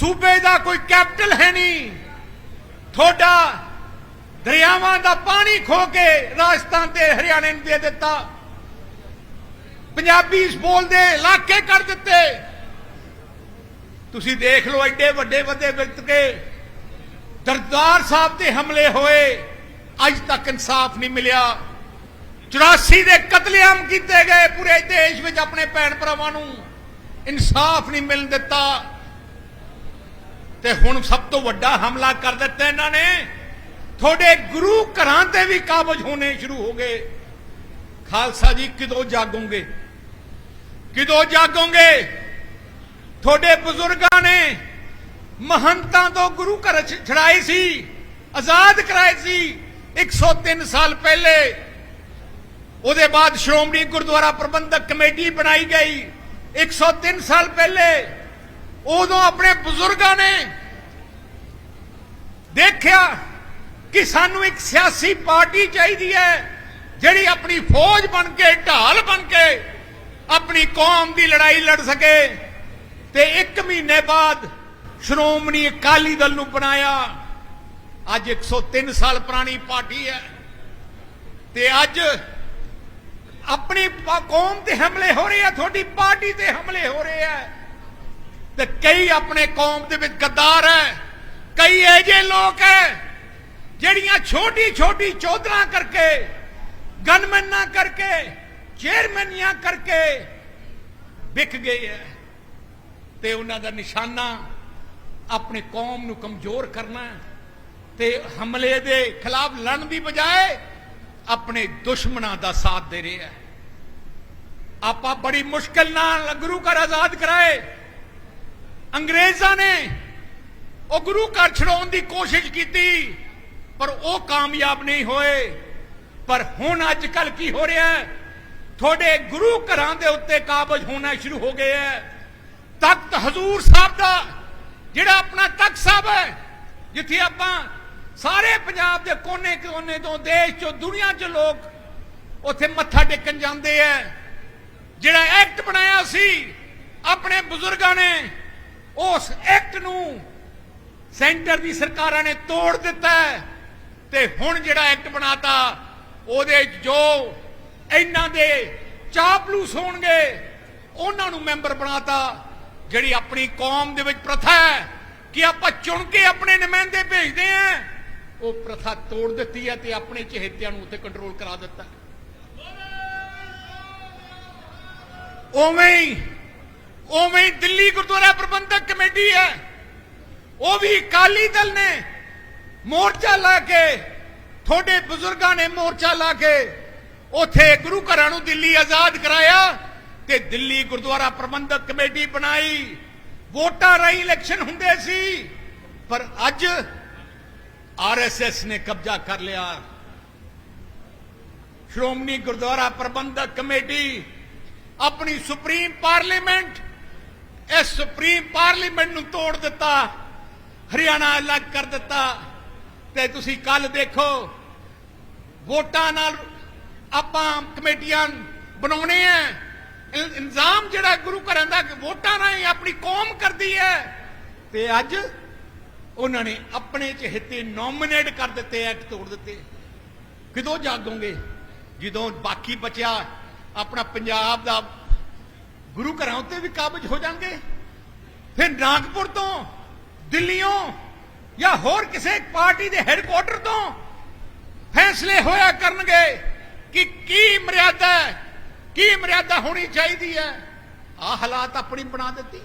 ਸੂਬੇ ਦਾ ਕੋਈ ਕੈਪੀਟਲ ਹੈ ਨਹੀਂ। ਤੁਹਾਡਾ ਦਰਿਆਵਾਂ ਦਾ ਪਾਣੀ ਖੋ ਕੇ ਰਾਜਸਥਾਨ ਤੇ ਹਰਿਆਣੇ ਨੂੰ ਦੇ ਦਿੱਤਾ। ਪੰਜਾਬੀ ਬੋਲਦੇ ਇਲਾਕੇ ਕਰ ਦਿੱਤੇ। ਤੁਸੀਂ ਦੇਖ ਲਓ ਐਡੇ ਵੱਡੇ ਵੱਡੇ ਵਿਤਕੇ ਦਰਦਾਰ ਸਾਹਿਬ ਤੇ ਹਮਲੇ ਹੋਏ। ਅੱਜ ਤੱਕ ਇਨਸਾਫ ਨਹੀਂ ਮਿਲਿਆ। 84 ਦੇ ਕਤਲੇਆਮ ਕੀਤੇ ਗਏ ਪੂਰੇ ਦੇਸ਼ ਵਿੱਚ ਆਪਣੇ ਭੈਣ ਭਰਾਵਾਂ ਨੂੰ। ਇਨਸਾਫ ਨਹੀਂ ਮਿਲਣ ਦਿੱਤਾ। ਤੇ ਹੁਣ ਸਭ ਤੋਂ ਵੱਡਾ ਹਮਲਾ ਕਰ ਦਿੱਤਾ ਇਹਨਾਂ ਨੇ। ਤੁਹਾਡੇ ਗੁਰੂ ਘਰਾਂ ਤੇ ਵੀ ਕਾਬਜ ਹੋਣੇ ਸ਼ੁਰੂ ਹੋ ਗਏ। ਖਾਲਸਾ ਜੀ, ਕਿਦੋਂ ਜਾਗੋਗੇ? ਕਿਦੋਂ ਜਾਗੋਗੇ? ਤੁਹਾਡੇ ਬਜ਼ੁਰਗਾਂ ਨੇ ਮਹੰਤਾਂ ਤੋਂ ਗੁਰੂ ਘਰ ਛ- ਛੁਡਾਏ ਸੀ, ਆਜ਼ਾਦ ਕਰਾਏ ਸੀ 103 ਸਾਲ ਪਹਿਲੇ। ਉਹਦੇ ਬਾਅਦ ਸ਼੍ਰੋਮਣੀ ਗੁਰਦੁਆਰਾ ਪ੍ਰਬੰਧਕ ਕਮੇਟੀ ਬਣਾਈ ਗਈ 103 ਸਾਲ ਪਹਿਲੇ। ਉਦੋਂ ਆਪਣੇ ਬਜ਼ੁਰਗਾਂ ਨੇ ਦੇਖਿਆ ਕਿ ਸਾਨੂੰ ਇੱਕ ਸਿਆਸੀ ਪਾਰਟੀ ਚਾਹੀਦੀ ਹੈ, ਜਿਹੜੀ ਆਪਣੀ ਫੌਜ ਬਣ ਕੇ, ਢਾਲ ਬਣ ਕੇ ਆਪਣੀ ਕੌਮ ਦੀ ਲੜਾਈ ਲੜ ਸਕੇ। ਤੇ ਇੱਕ ਮਹੀਨੇ ਬਾਅਦ ਸ਼੍ਰੋਮਣੀ ਅਕਾਲੀ ਦਲ ਨੂੰ ਬਣਾਇਆ। ਅੱਜ 103 ਸਾਲ ਪੁਰਾਣੀ ਪਾਰਟੀ ਹੈ। ਤੇ ਅੱਜ ਆਪਣੀ ਕੌਮ ਤੇ ਹਮਲੇ ਹੋ ਰਹੇ ਆ, ਤੁਹਾਡੀ ਪਾਰਟੀ ਤੇ ਹਮਲੇ ਹੋ ਰਹੇ ਆ। ਤੇ ਕਈ ਆਪਣੇ ਕੌਮ ਦੇ ਵਿੱਚ ਗੱਦਾਰ ਹੈ। ਕਈ ਐਜੇ ਲੋਕ ਹੈ ਜਿਹੜੀਆਂ ਛੋਟੀ ਛੋਟੀ ਚੌਧਰਾਂ ਕਰਕੇ, ਗਨਮੈਨਾਂ ਕਰਕੇ, ਚੇਅਰਮੈਨੀਆਂ ਕਰਕੇ ਵਿਕ ਗਏ ਹੈ। ਤੇ ਉਹਨਾਂ ਦਾ ਨਿਸ਼ਾਨਾ ਆਪਣੀ ਕੌਮ ਨੂੰ ਕਮਜ਼ੋਰ ਕਰਨਾ ਤੇ ਹਮਲੇ ਦੇ ਖਿਲਾਫ ਲੜਨ ਦੀ ਬਜਾਏ ਆਪਣੇ ਦੁਸ਼ਮਣਾਂ ਦਾ ਸਾਥ ਦੇ ਰਿਹਾ ਹੈ। ਆਪਾਂ ਬੜੀ ਮੁਸ਼ਕਲ ਨਾਲ ਗੁਰੂ ਘਰ ਆਜ਼ਾਦ ਕਰਾਏ। ਅੰਗਰੇਜ਼ਾਂ ਨੇ ਉਹ ਗੁਰੂ ਘਰ ਛਡਾਉਣ ਦੀ ਕੋਸ਼ਿਸ਼ ਕੀਤੀ, ਪਰ ਉਹ ਕਾਮਯਾਬ ਨਹੀਂ ਹੋਏ। ਪਰ ਹੁਣ ਅੱਜ ਕੱਲ ਕੀ ਹੋ ਰਿਹਾ ਹੈ? ਤੁਹਾਡੇ ਗੁਰੂ ਘਰਾਂ ਦੇ ਉੱਤੇ ਕਾਬਜ ਹੋਣਾ ਸ਼ੁਰੂ ਹੋ ਗਏ ਹੈ। ਤਖਤ ਹਜ਼ੂਰ ਸਾਹਿਬ ਦਾ ਜਿਹੜਾ ਆਪਣਾ ਤਖਤ ਸਾਹਿਬ ਹੈ, ਜਿੱਥੇ ਆਪਾਂ ਸਾਰੇ ਪੰਜਾਬ ਦੇ ਕੋਨੇ-ਕੋਨੇ ਤੋਂ ਦੇਸ਼ ਚੋਂ ਦੁਨੀਆ 'ਚ ਲੋਕ ਉੱਥੇ ਮੱਥਾ ਟੇਕਣ ਜਾਂਦੇ ਐ ਜਿਹੜਾ ਐਕਟ ਬਣਾਇਆ ਸੀ, ਆਪਣੇ ਬਜ਼ੁਰਗਾਂ ਨੇ, ਉਸ ਐਕਟ ਨੂੰ ਸੈਂਟਰ ਦੀ ਸਰਕਾਰਾਂ ਨੇ ਤੋੜ ਦਿੱਤਾ ਤੇ ਹੁਣ ਜਿਹੜਾ ਐਕਟ ਬਣਾਤਾ, ਉਹਦੇ 'ਚ ਜੋ ਇਹਨਾਂ ਦੇ ਚਾਪਲੂਸ ਹੋਣਗੇ, ਉਹਨਾਂ ਨੂੰ ਮੈਂਬਰ ਬਣਾਤਾ, ਜਿਹੜੀ ਆਪਣੀ ਕੌਮ ਦੇ ਵਿੱਚ ਪ੍ਰਥਾ ਹੈ ਕਿ ਆਪਾਂ ਚੁਣ ਕੇ ਆਪਣੇ ਨੁਮਾਇੰਦੇ ਭੇਜਦੇ ਆ ਉਹ ਪ੍ਰਥਾ ਤੋੜ ਦਿੱਤੀ ਹੈ ਤੇ ਆਪਣੇ ਚਹੇਤਿਆਂ ਨੂੰ ਉੱਤੇ ਕੰਟਰੋਲ ਕਰਾ ਦਿੱਤਾ। ਉਵੇਂ ਹੀ ਉਵੇਂ ਹੀ ਦਿੱਲੀ ਗੁਰਦੁਆਰਾ ਪ੍ਰਬੰਧਕ ਕਮੇਟੀ ਹੈ। ਉਹ ਵੀ ਅਕਾਲੀ ਦਲ ਨੇ। ਮੋਰਚਾ ਲਾ ਕੇ, ਤੁਹਾਡੇ ਬਜ਼ੁਰਗਾਂ ਨੇ ਮੋਰਚਾ ਲਾ ਕੇ ਉਥੇ ਗੁਰੂ ਘਰਾਂ ਨੂੰ ਦਿੱਲੀ ਆਜ਼ਾਦ ਕਰਾਇਆ ਤੇ ਦਿੱਲੀ ਗੁਰਦੁਆਰਾ ਪ੍ਰਬੰਧਕ ਕਮੇਟੀ ਬਣਾਈ। ਵੋਟਾਂ ਰਾਹੀਂ ਇਲੈਕਸ਼ਨ ਹੁੰਦੇ ਸੀ, ਪਰ ਅੱਜ ਆਰਐਸਐਸ ਨੇ ਕਬਜ਼ਾ ਕਰ ਲਿਆ। ਸ਼੍ਰੋਮਣੀ ਗੁਰਦੁਆਰਾ ਪ੍ਰਬੰਧਕ ਕਮੇਟੀ, ਆਪਣੀ ਸੁਪਰੀਮ ਪਾਰਲੀਮੈਂਟ, ਇਸ ਸੁਪਰੀਮ ਪਾਰਲੀਮੈਂਟ ਨੂੰ ਤੋੜ ਦਿੱਤਾ। ਹਰਿਆਣਾ ਅਲੱਗ ਕਰ ਦਿੱਤਾ ਤੇ ਤੁਸੀਂ ਕੱਲ ਦੇਖੋ ਵੋਟਾਂ ਨਾਲ ਆਪਾਂ ਕਮੇਟੀਆਂ ਬਣਾਉਣੇ ਆ। ਇਲਜ਼ਾਮ ਜਿਹੜਾ ਗੁਰੂ ਘਰਾਂ ਦਾ ਵੋਟਾਂ ਰਾਹੀਂ ਆਪਣੀ ਕੌਮ ਕਰਦੀ ਹੈ। ਤੇ ਅੱਜ ਉਹਨਾਂ ਨੇ ਆਪਣੇ ਚਹੇਤੇ ਨੋਮੀਨੇਟ ਕਰ ਦਿੱਤੇ ਐਕਟ ਤੋੜ ਦਿੱਤੇ। ਕਿਦੋਂ ਜਾਗੋਗੇ? ਜਦੋਂ ਬਾਕੀ ਬਚਿਆ, ਆਪਣਾ ਪੰਜਾਬ ਦਾ ਗੁਰੂ ਘਰਾਂ ਉੱਤੇ ਵੀ ਕਾਬਜ ਹੋ ਜਾਣਗੇ? ਫਿਰ ਨਾਗਪੁਰ ਤੋਂ ਦਿੱਲੀੋਂ ਜਾਂ ਹੋਰ ਕਿਸੇ ਪਾਰਟੀ ਦੇ ਹੈੱਡਕੁਆਟਰ ਤੋਂ ਫੈਸਲੇ ਹੋਇਆ ਕਰਨਗੇ ਕਿ ਕੀ ਮਰਿਆਦਾ ਕੀ ਮਰਿਆਦਾ ਹੋਣੀ ਚਾਹੀਦੀ ਹੈ। ਆ ਹਾਲਾਤ ਆਪਣੀ ਬਣਾ ਦਿੱਤੀ।